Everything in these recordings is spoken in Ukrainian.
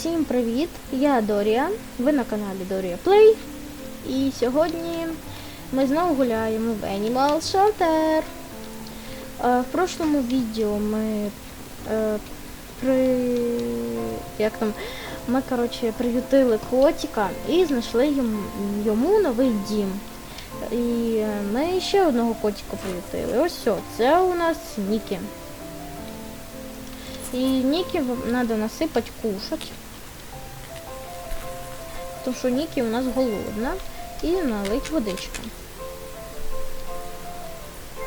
Всім привіт! Я Дорія. Ви на каналі Дорія Плей. І сьогодні ми знову гуляємо в Animal Shelter. Е, в прошлому відео ми е, при. Як там? Ми, коротше, приютили котика і знайшли йому, новий дім. І ми ще одного котика приютили. Ось все, це у нас Нікі. И Ники надо насыпать кушать. Потому что Ники у нас голодна. И налить водички.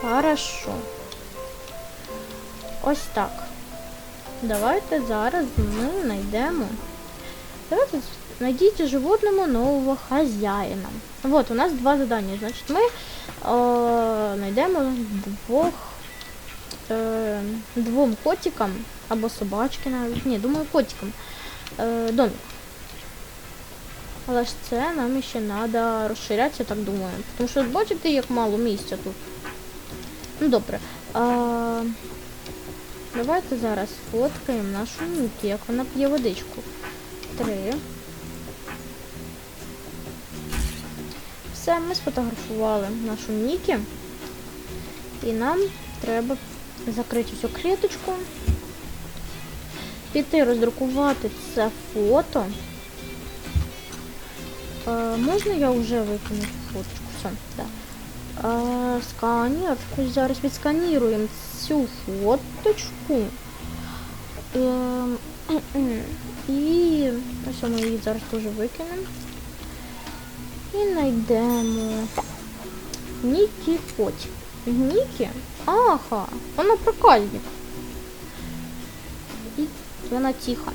Хорошо. Ось так. Давайте зараз ми знайдемо. Давайте знайдіть животному нового хазяїна. Вот, у нас два задання. Значить, ми е, знайдемо двох е, двом котикам або собачки навіть. Ні, думаю, котикам. Е, домик. Але ж це нам ще треба розширятися, так думаю. Тому що бачите, як мало місця тут. Ну добре. А, давайте зараз фоткаємо нашу Нікі, як вона п'є водичку. Три. Все, ми сфотографували нашу Нікі. І нам треба закрити цю клеточку, піти роздрукувати це фото. Е, можна я вже викину фоточку? Все, да. Е, сканер. Зараз відсканіруємо цю фоточку. Е, і ось ми її зараз теж викинемо. І знайдемо Нікі Фотик. Нікі? Ага, вона проказник. И она тихо.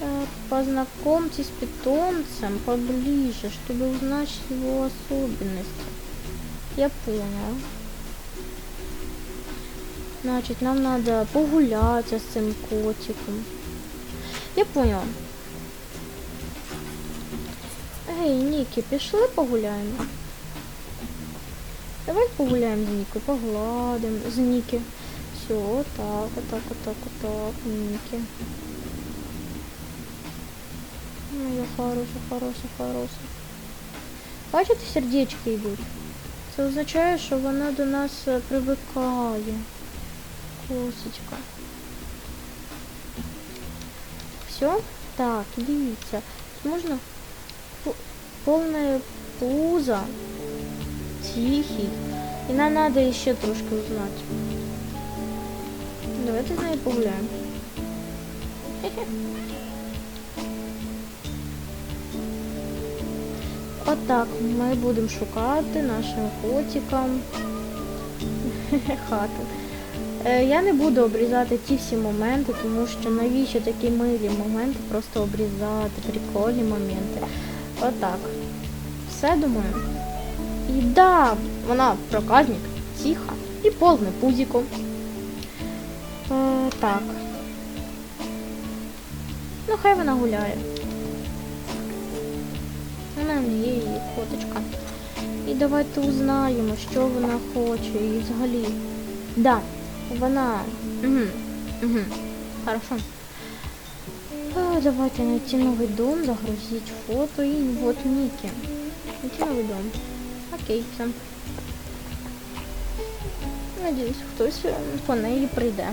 Э, Познакомьтесь с питомцем поближе, чтобы узнать его особенности. Я понял. Значит, нам надо погулять с этим котиком. Я понял. Эй, Ники, пішли погуляємо? Давай погуляємо з Нікою, погладимо з Ніки. Все, отак, отак, отак, отак, Ніки. Моя хороша, хороша, хороша. Бачите, сердечки йдуть. Це означає, що вона до нас е, привикає. Косочка. Все? Так, дивіться. Можна П- повне пузо. Тихий. И нам надо еще трошки узнать. Давайте з нею погуляємо. Отак ми будемо шукати нашим котикам хату. Е, Я не буду обрізати ті всі моменти, тому що навіщо такі милі моменти просто обрізати, прикольні моменти. Отак. Все думаю. І да, вона проказник, тиха і повне пузіко. Е, так. Ну, хай вона гуляє. Вона не є її коточка. І давайте узнаємо, що вона хоче і взагалі. Да, вона. Угу. Угу. Хорошо. А, давайте найти новий дом, загрузить фото і вот Ніки. Найти новий дом. Окей, все. Надіюсь, хтось е, по неї прийде.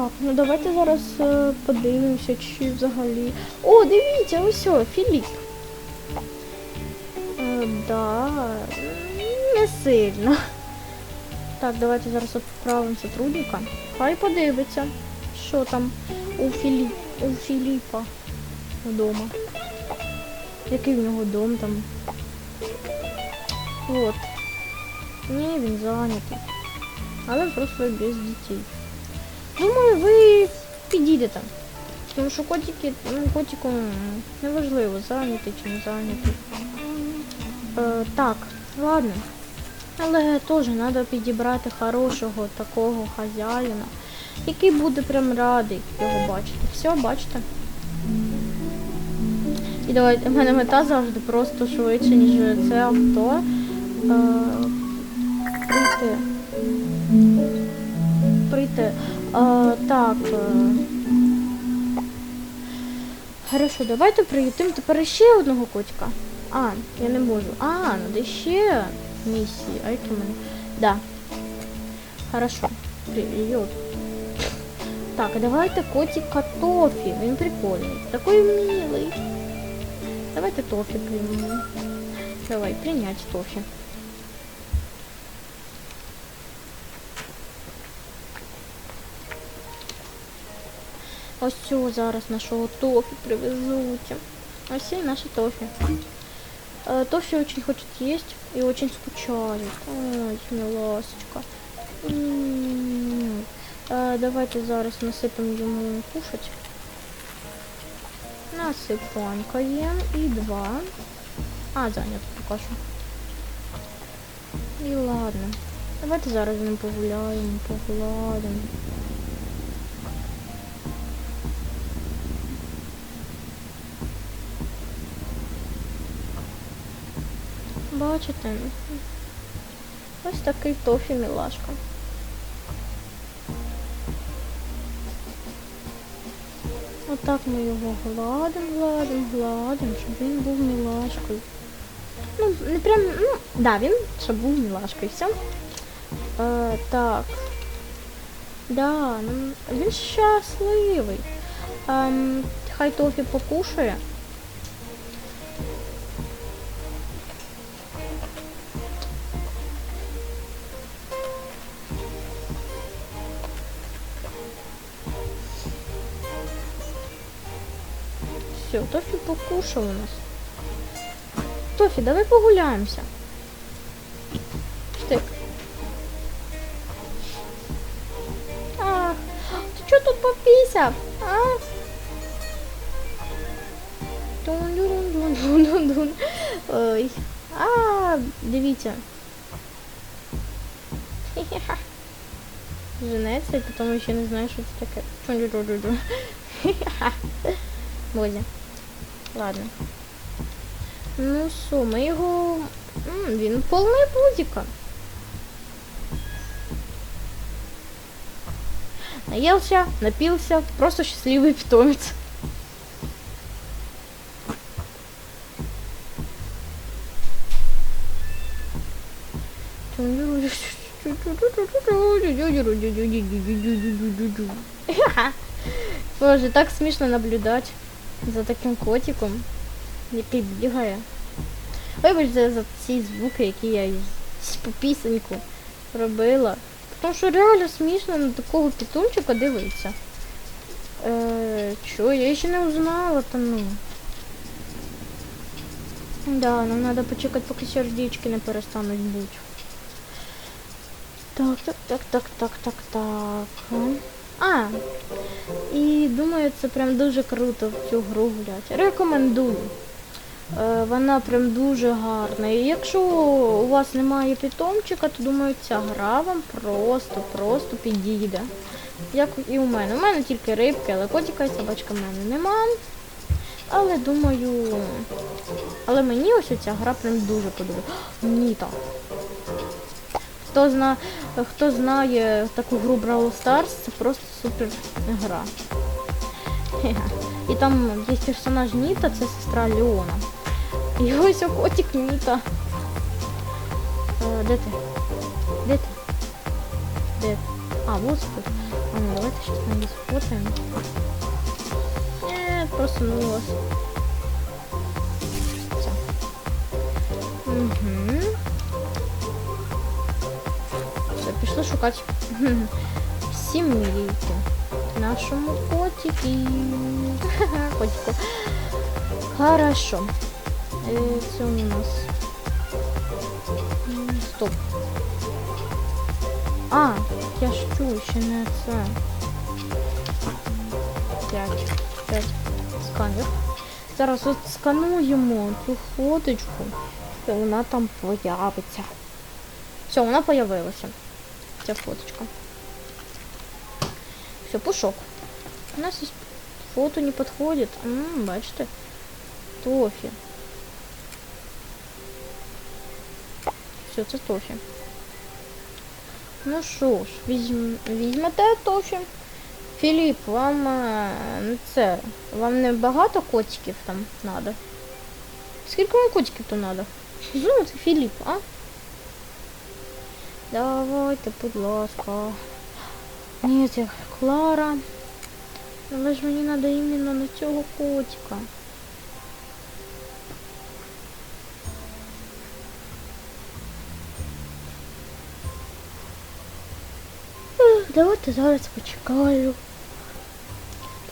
Так, ну давайте зараз е, подивимося, чи взагалі. О, дивіться, ось Філіп. Е, да, не сильно. Так, давайте зараз відправимо сотрудника. Хай подивиться, що там у, Філіп... у Філіпа вдома. Який в нього дом там. От. Ні, він зайнятий. Але просто без дітей. Думаю, ви підійдете. Тому що котики, ну, котику неважливо, зайнятий чи не зайнятий. Е, так, ладно. Але теж треба підібрати хорошого такого хазяїна, який буде прям радий його бачити. Все, бачите? І давайте, в мене мета завжди просто швидше, ніж це авто. Е, прийти. Прийти. Е, так. Е, Хорошо, давайте приютимо тепер ще одного котика. А, я не можу. А, надо ще місії. А які в мене? Да. Хорошо. Приют. Так, а давайте котика Тофі. Він прикольний. Такой милый. Давайте Тофі приймемо. Давай, прийнять Тофі. Ось цього зараз нашого Тофі привезуть. Ось і наша Тофі. Тофи очень хочет есть и очень скучает. Ой, миласочка. М. Э, Давайте зараз насипемо йому кушать. Насипанькаємо і два. А, зайнято поки що. І ладно. Давайте зараз ним погуляємо, погладимо. Бачите? Ось такий тофі мілашка. Отак ми його гладимо, гладимо, гладимо, щоб він був мілашкою. Ну, не прям, ну, да, він щоб був мілашкою, все. Е, так. Да, ну, він щасливий. Ем, хай тофі покушає. Все, Тофі покушав у нас. Тофі, давай погуляємося. Штик. А, ти чого тут попісяв? А? Дун-дун-дун-дун-дун-дун. Ой. А, дивіться. Женеться, і потім ще не знаю, що це таке. Бозя. Ладно. Ну що, ми його... М, він повний будіка. Наелся, напился, просто счастливый питомец. Боже, так смішно наблюдати За таким котиком, який бігає. Вибачте за ці звуки, які я по пісеньку робила. Тому що реально смішно на такого пітунчика дивитися. Е, чо, я ще не узнала, та ну. Да, нам треба почекати, поки сердечки не перестануть бути. Так, так, так, так, так, так, так. А, і думаю, це прям дуже круто в цю гру гуляти. Рекомендую. Е, Вона прям дуже гарна. І якщо у вас немає питомчика, то думаю, ця гра вам просто, просто підійде. Як і у мене. У мене тільки рибки, але котика і собачка в мене нема. Але думаю. Але мені ось ця гра прям дуже подобається. Ніта. Хто зна, хто знає таку гру Brawl Stars, це просто супер гра. І там є персонаж Ніта, це сестра Леона. І ось котик Ніта. Е, де ти? Де ти? Де? ти? А, вот тут. Ну давайте сейчас на ней сфотаем. Нет, проснулась. Все. Угу. Пішли шукати сімейку. Нашому котики. Котику. Хорошо. Це у нас. Стоп. А, я ж чую, ще не це. П'ять. П'ять. Сканер. Зараз от скануємо цю фоточку. І вона там появиться. Все, вона появилася. Ця фоточка. Все, пушок. У нас есть фото не подходит. М, бачите. Тофі. Все, це Тофі. Ну що ж, візьм... візьмете Тофі. Філіп, вам е, ну це, вам не багато котиків там надо? Скільки вам котиків то надо? Це Філіп, а? Давайте, будь ласка. Ні, це Клара. Але ж мені треба іменно на цього котика. Давайте зараз почекаю.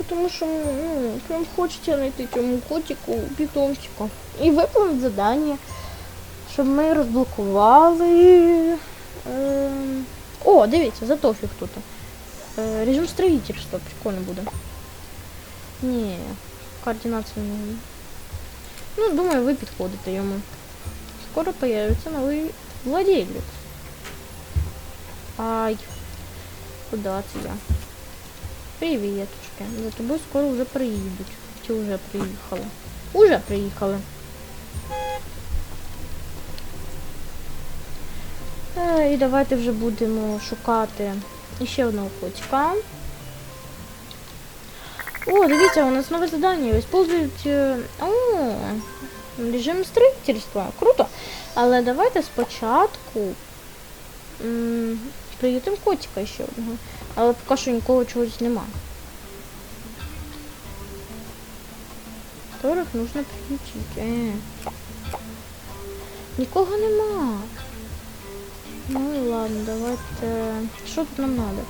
Тому що ну, прям хочеться знайти цьому котику питомчика. І виконати завдання, щоб ми розблокували. Ем... О, дивіться, за тофік тут. Е, режим строительства, прикольно буде. Ні, координація не. Ну, думаю, ви підходите йому. Скоро появиться новий владелец. Ай. Куда це я? Привіточки. За тобою скоро вже приїдуть. Чи вже приїхали? Уже приїхали. І давайте вже будемо шукати ще одного котика. О, дивіться, у нас нове задання. Использують... е, О, режим строительства. Круто. Але давайте спочатку м, приютимо котика ще одного. Але поки що нікого чогось нема. Которых нужно приютить. Е. Нікого нема. Ну и ладно, давайте. Що тут нам надо?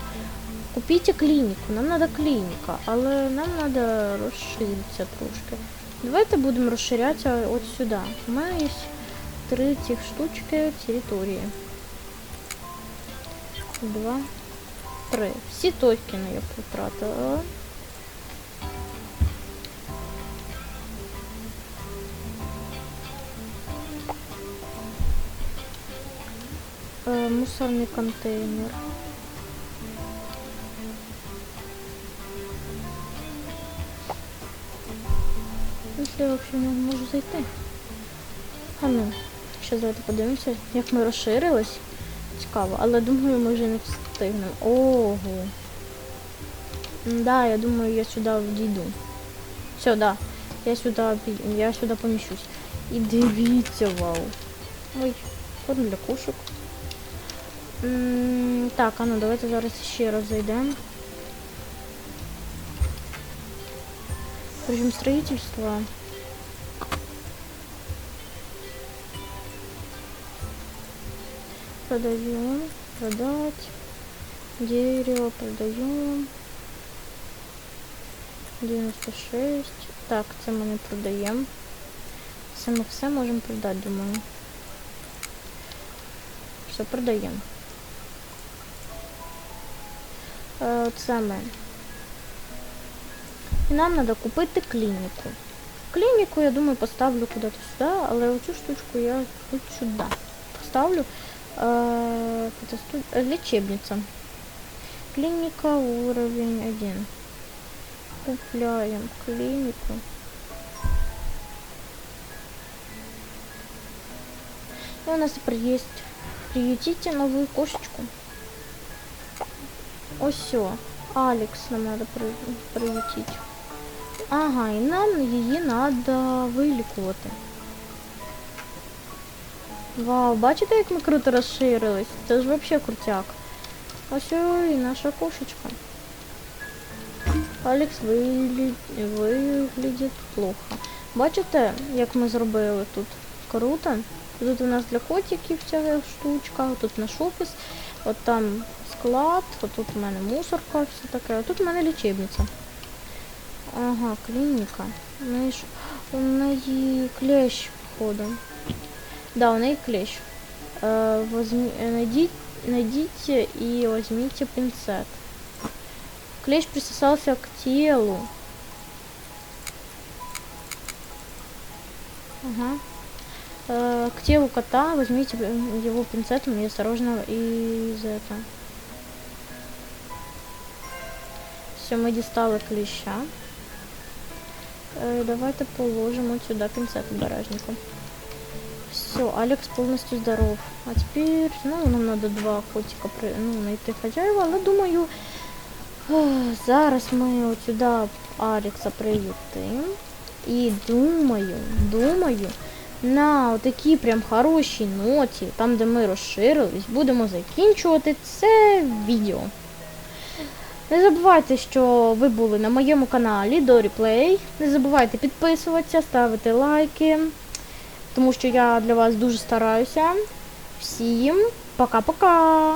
Купіть клініку. Нам надо клініка, але нам надо розширитися трошки. Давайте будемо розширятися от сюди. У мене є три цих штучки території. Два, три. Всі токени я потратила. Мусорний контейнер. Якщо я взагалі не можу зайти. А ну, ще давайте подивимося, як ми розширились. Цікаво, але думаю, ми вже не встигнемо. Ого. Да, я думаю, я сюди дійду. Все, да. Я сюди, я сюди поміщусь. І дивіться, вау. Ой, корм для кошок. Так, а ну давайте зараз ще раз зайдемо. Режим строительства. Продаем, продать. Дерево продаем. 96. Так, це ми не продаємо. Це ми все можемо продати, думаю. Все продаємо. Е, Це ми. І нам треба купити клініку. Клініку, я думаю, поставлю куди-то сюди, але оцю штучку я от сюди поставлю. Е, протесту- е, Лечебниця. Клиника уровень 1. Купляем клинику. И у нас теперь есть приютите новую кошечку. Ось все. Алекс нам надо при- приютить. Ага, і нам її треба вилікувати. Вау, бачите, як ми круто розширились? Це ж взагалі крутяк. Ось і наша кошечка. Алекс виглядить, виглядить плохо. Бачите, як ми зробили тут? Круто. Тут у нас для котиків ця штучка, тут наш офіс, от там склад, от тут у мене мусорка, все таке, а тут у мене лічебниця. Ага, клініка. У неї, ж- у неї клещ, походу. Да, у неї клещ. Е, возьмі, е, найдіть, найдите и возьмите пинцет. Клещ присосался к телу. Ага. Э, к телу кота возьмите э, его пинцетом и осторожно из это. Все, мы достали клеща. Е, давайте положимо сюди пінцет обережненько. Все, Алекс полностью здоров. А теперь, ну, нам надо два котика ну, знайти хазяїва, але думаю, зараз ми от сюди Алекса приютим. І думаю, думаю, на такій прям хорошій ноті, там де ми розширились, будемо закінчувати це відео. Не забувайте, що ви були на моєму каналі Доріплей. Не забувайте підписуватися, ставити лайки, тому що я для вас дуже стараюся. Всім пока-пока!